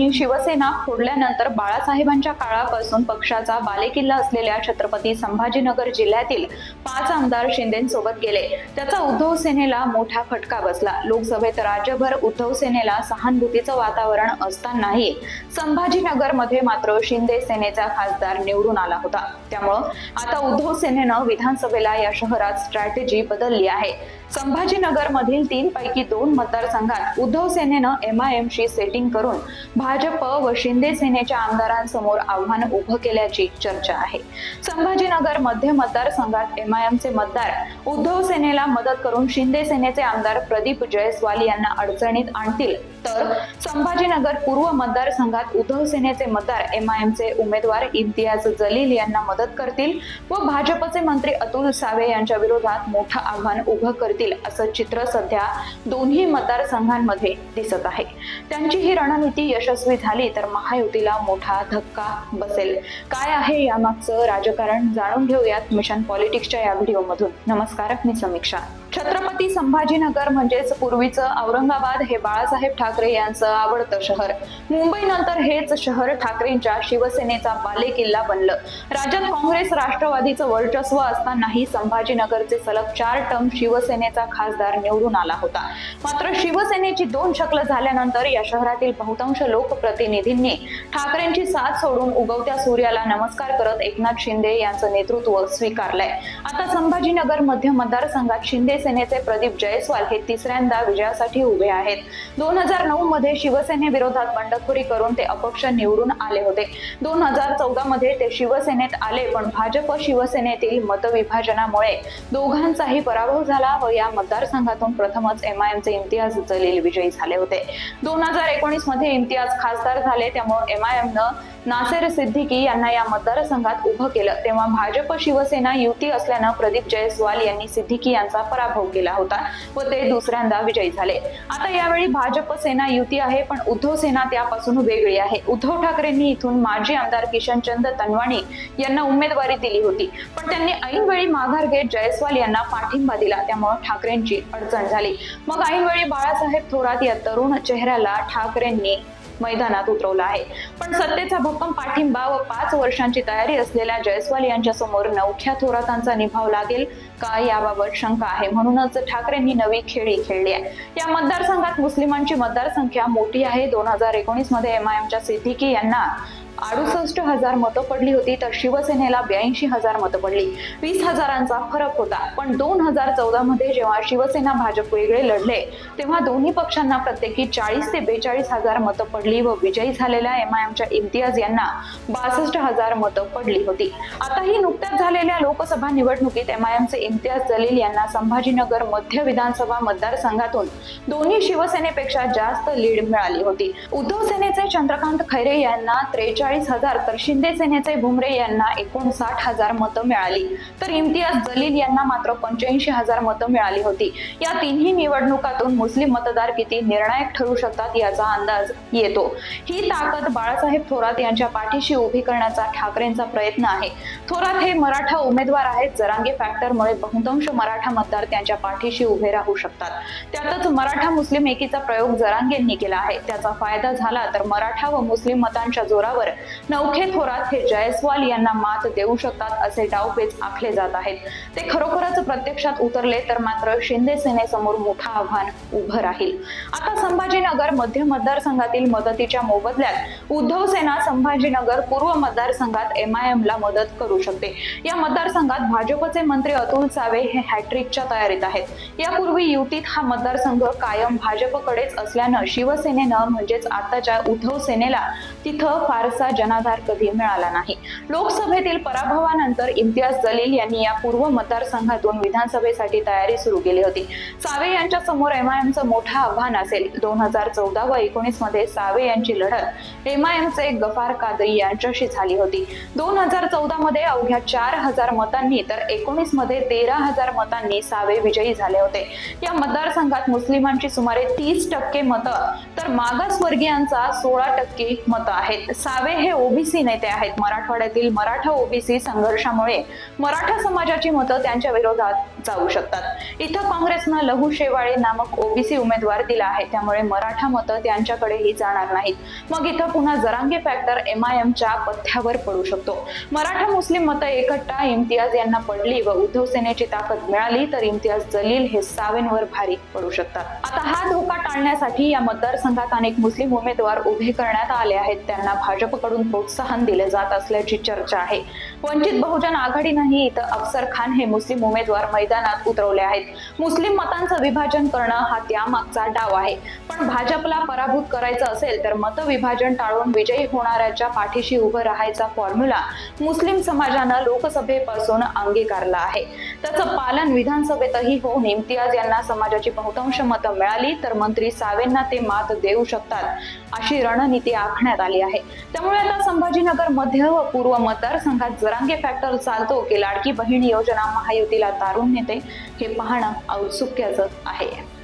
यांनी शिवसेना फोडल्यानंतर बाळासाहेबांच्या काळापासून पक्षाचा बालेकिल्ला असलेल्या छत्रपती संभाजीनगर जिल्ह्यातील पाच आमदार शिंदेसोबत गेले. त्याचा उद्धव सेनेला मोठा फटका बसला. लोकसभेत राज्यभर उद्धव सेनेला सहानुभूतीचं वातावरण असतानाही संभाजीनगरमध्ये मात्र शिंदे सेनेचा खासदार निवडून आला होता. त्यामुळं आता उद्धव सेनेनं विधानसभेला या शहरात स्ट्रॅटेजी बदलली आहे. संभाजीनगर मधील तीन पैकी दोन मतदारसंघात उद्धव सेनेनं एमआयएमशी सेटिंग करून भाजप व शिंदे सेनेच्या आमदारांसमोर आव्हान उभं केल्याची चर्चा आहे. संभाजीनगर मध्य मतदारसंघात एमआयएमचे मतदार उद्धव सेनेला मदत करून शिंदे सेनेचे आमदार प्रदीप जयस्वाल यांना अडचणीत आणतील. तर संभाजीनगर पूर्व मतदारसंघात उद्धव सेनेचे मतदार एमआयएमचे उमेदवार इम्तियाज जलील यांना मदत करतील व भाजपचे मंत्री अतुल सावे यांच्या विरोधात मोठं आव्हान उभं करतील असं चित्र सध्या दोन्ही मतदारसंघांमध्ये दिसत आहे. त्यांची ही रणनीती यशस्वी झाली तर महायुतीला मोठा धक्का बसेल. काय आहे यामागचं राजकारण जाणून घेऊयात मिशन पॉलिटिक्सच्या या व्हिडिओमधून. नमस्कार मी समीक्षा. छत्रपती संभाजीनगर म्हणजेच पूर्वीचं औरंगाबाद हे बाळासाहेब ठाकरे यांचं आवडतं शहर. मुंबईनंतर हेच शहर ठाकरेंच्या शिवसेनेचा बालेकिल्ला बनलं. राज्यात काँग्रेस राष्ट्रवादीचं वर्चस्व असतानाही संभाजीनगरचे सलग चार टर्म शिवसेनेचा खासदार निवडून आला होता. मात्र शिवसेनेची दोन शक्ल झाल्यानंतर या शहरातील बहुतांश लोकप्रतिनिधींनी ठाकरेंची साथ सोडून उगवत्या सूर्याला नमस्कार करत एकनाथ शिंदे यांचं नेतृत्व स्वीकारलंय. आता संभाजीनगर मध्य मतदारसंघात शिंदे शिवसेनेचे प्रदीप जयस्वाल हे तिसऱ्यांदा विजयासाठी उभे आहेत. दोन हजार नऊ मध्ये शिवसेनेविरोधात बंडखोरी करून ते अपक्ष निवडून आले होते. दोन हजार चौदा मध्ये ते शिवसेनेत आले पण भाजप शिवसेनेतील मतविभाजनामुळे दोघांचाही पराभव झाला व या मतदारसंघातून प्रथमच एम आय एमचे इम्तियाज जलील विजयी झाले होते. दोन हजार एकोणीसमध्ये इम्तियाज खासदार झाले त्यामुळे एम आय एमनं नासेर सिद्दीकी यांना या मतदारसंघात उभं केलं. तेव्हा भाजप शिवसेना युती असल्यानं प्रदीप जयस्वाल यांनी सिद्दीकी यांचा पराभव केला होता व ते दुसऱ्यांदा विजयी झाले. आता यावेळी भाजप सेना युती आहे पण उद्धव सेना त्यापासून वेगळी आहे. उद्धव ठाकरेंनी इथून माजी आमदार किशनचंद तनवाणी यांना उमेदवारी दिली होती. पण त्यांनी ऐनवेळी माघार घेत जयस्वाल यांना पाठिंबा दिला. त्यामुळे ठाकरेंची अडचण झाली. मग ऐनवेळी बाळासाहेब थोरात या तरुण चेहऱ्याला ठाकरेंनी मैदानात उतरवला आहे. पण सत्तेचा भक्कम पाठिंबा व पाच वर्षांची तयारी असलेल्या जयस्वाल यांच्या समोर नवख्या थोरातांचा निभाव लागेल का याबाबत शंका आहे. म्हणूनच ठाकरेंनी नवी खेळी खेळली आहे. या मतदारसंघात मुस्लिमांची मतदारसंख्या मोठी आहे. दोन हजार एकोणीसमध्ये एमआयएमच्या सिद्दीकी यांना अडुसष्ट हजार मतं पडली होती तर शिवसेनेला ब्याऐंशी हजार मतं पडली. वीस हजारांचा फरक होता पण दोन हजार चौदा मध्ये जेव्हा शिवसेना भाजप वेगळे लढले तेव्हा दोन्ही पक्षांना प्रत्येकी चाळीस ते बेचाळीस हजार मतं पडली व विजयी झालेल्या एमआयएमच्या इम्तियाज यांना बासष्ट हजार मतं पडली होती. आताही नुकत्याच झालेल्या लोकसभा निवडणुकीत एमआयएमचे इम्तियाज जलील यांना संभाजीनगर मध्य विधानसभा मतदारसंघातून दोन्ही शिवसेनेपेक्षा जास्त लीड मिळाली होती. उद्धव सेनेचे चंद्रकांत खैरे यांना त्रेचाळीस हजार तर शिंदे सेनेचे भुमरे यांना एकोणसाठ हजार मतं मिळाली. तर इम्तियाज जलील यांना मात्र पंच्याऐंशी हजार मतं मिळाली होती. या तिन्ही निवडणुकातून मुस्लिम मतदार किती निर्णायक ठरू शकतात याचा अंदाज येतो. ही ताकद बाळासाहेब थोरात यांच्या पाठीशी उभी करण्याचा ठाकरेंचा प्रयत्न आहे. थोरात हे मराठा उमेदवार आहेत. जरांगे फॅक्टरमुळे बहुतांश मराठा मतदार त्यांच्या पाठीशी उभे राहू शकतात. त्यातच मराठा मुस्लिम एकीचा प्रयोग जरांगेंनी केला आहे. त्याचा फायदा झाला तर मराठा व मुस्लिम मतांच्या जोरावर नवखे थोरात हे जयस्वाल यांना मात देऊ शकतात असे डावपेच आखले जात आहेत. ते खरोखरच प्रत्यक्षात उतरले तर मात्र शिंदे सेनेसमोर मोठं आव्हान उभं राहील. आता संभाजीनगर मध्य मतदारसंघातील मदतीच्या मोबदल्यात उद्धव सेना संभाजीनगर पूर्व मतदारसंघात एम आय एम ला मदत करू शकते. या मतदारसंघात भाजपचे मंत्री अतुल सावे हे हॅट्रिकच्या तयारीत आहेत. यापूर्वी युतीत हा मतदारसंघ कायम भाजपकडेच असल्यानं शिवसेनेनं म्हणजेच आताच्या उद्धव सेनेला तिथं फारसा जनाधार कधी मिळाला नाही. लोकसभेतील पराभवानंतर इम्तियाज जलील यांनी या पूर्व मतदारसंघातून विधानसभेसाठी तयारी सुरू केली होती. सावे यांच्या समोर एमआयएमचं मोठं आव्हान असेल. दोन हजार चौदा व एकोणीसमध्ये सावे यांची लढत एमआयएमचे गफार कादरी यांच्याशी झाली होती. दोन हजार चौदा मध्ये अवघ्या चार हजार मतांनी तर एकोणीसमध्ये तेरा हजार मतांनी सावे विजयी झाले होते. या मतदारसंघात मुस्लिमांची सुमारे तीस टक्के मतं तर मागासवर्गीयांचा सोळा टक्के मतं आहेत. सावे हे ओबीसी नेते आहेत. मराठवाड्यातील मराठा ओबीसी संघर्षामुळे मराठा समाजाची मतं त्यांच्या विरोधात जाऊ शकतात. इथं काँग्रेसनं लहू शेवाळे नामक ओबीसी उमेदवार दिला आहे. त्यामुळे मराठा मतं त्यांच्याकडेही जाणार नाहीत. मग इथं पुन्हा जरांगे फॅक्टर एम आय एमच्या पथ्यावर पडू शकतो. मराठा मुस्लिम मतं एकट्टा इम्तियाज यांना पडली व उद्धव सेनेची ताकद मिळाली तर इम्तियाज जलील हे सावेंवर भारी पडू शकतात. आता हा धोका टाळण्यासाठी या मतदारसंघात अनेक मुस्लिम उमेदवार उभे करण्यात आले आहेत. त्यांना भाजपकडून प्रोत्साहन दिले जात असल्याची चर्चा आहे. वंचित बहुजन आघाडीनंही इथं अफसर खान हे मुस्लिम उमेदवार मैदानात उतरवले आहेत. मुस्लिम मतांचं विभाजन करणं हा त्यामागचा डाव आहे. पण भाजपला पराभूत करायचं असेल तर मतविभाजन टाळून विजयी होणाऱ्याच्या पाठीशी उभं राहायचा फॉर्म्युला मुस्लिम समाजानं लोकसभेपासून अंगीकारला आहे. त्याचं पालन विधानसभेतही होऊन इम्तियाज यांना समाजाची बहुतांश मतं मिळाली तर मंत्री सावेंना ते मात देऊ शकतात अशी रणनीती आखण्यात आली आहे. त्यामुळे आता संभाजीनगर मध्य व पूर्व मतदारसंघात जरांगे फॅक्टर चालतो की लाडकी बहीण योजना महायुतीला तारुण्य येते हे पाहणं औत्सुक्याचं आहे.